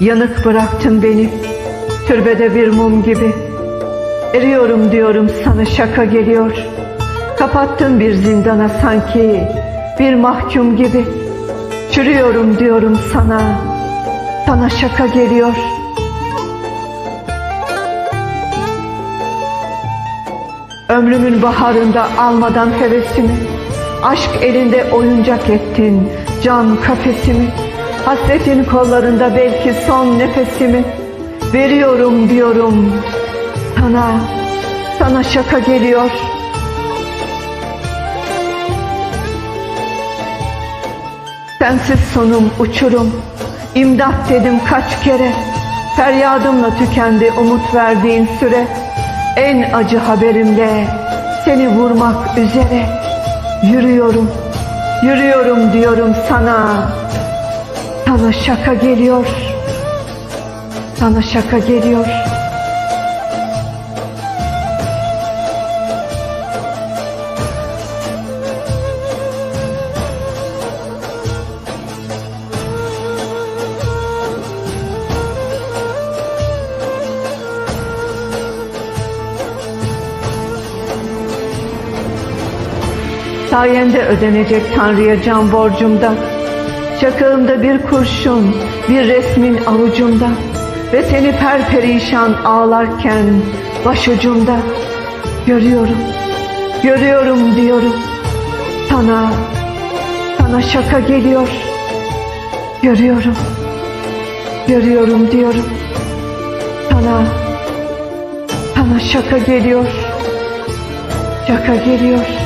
Yanık bıraktın beni. Türbede bir mum gibi. Eriyorum diyorum sana şaka geliyor. Kapattın bir zindana sanki. Bir mahkum gibi. Çürüyorum diyorum sana. Sana şaka geliyor. Ömrümün baharında almadan hevesimi. Aşk elinde oyuncak ettin. Can kafesimi Hasretin kollarında belki son nefesimi Veriyorum diyorum. Sana Sana şaka geliyor. Sensiz sonum uçurum. İmdat dedim kaç kere. Feryadımla tükendi umut verdiğin süre. En acı haberimle Seni vurmak üzere. Yürüyorum Yürüyorum diyorum sana Sana şaka geliyor Sana şaka geliyor Sayende ödenecek Tanrı'ya can borcumda. Çakağımda bir kurşun, bir resmin avucumda. Ve seni perperişan ağlarken başucumda. Görüyorum, görüyorum diyorum. Sana, sana şaka geliyor. Görüyorum, görüyorum diyorum. Sana, sana şaka geliyor. Şaka geliyor.